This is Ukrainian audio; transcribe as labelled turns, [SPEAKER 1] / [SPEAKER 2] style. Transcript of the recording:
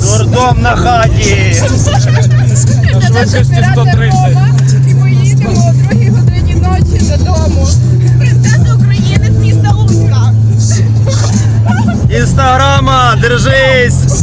[SPEAKER 1] Дурдом на хаті.
[SPEAKER 2] На швидкості 130.
[SPEAKER 3] І поїдемо о другій годині ночі додому.
[SPEAKER 4] Президент України з міста Луцька.
[SPEAKER 1] Інстаграма, держись.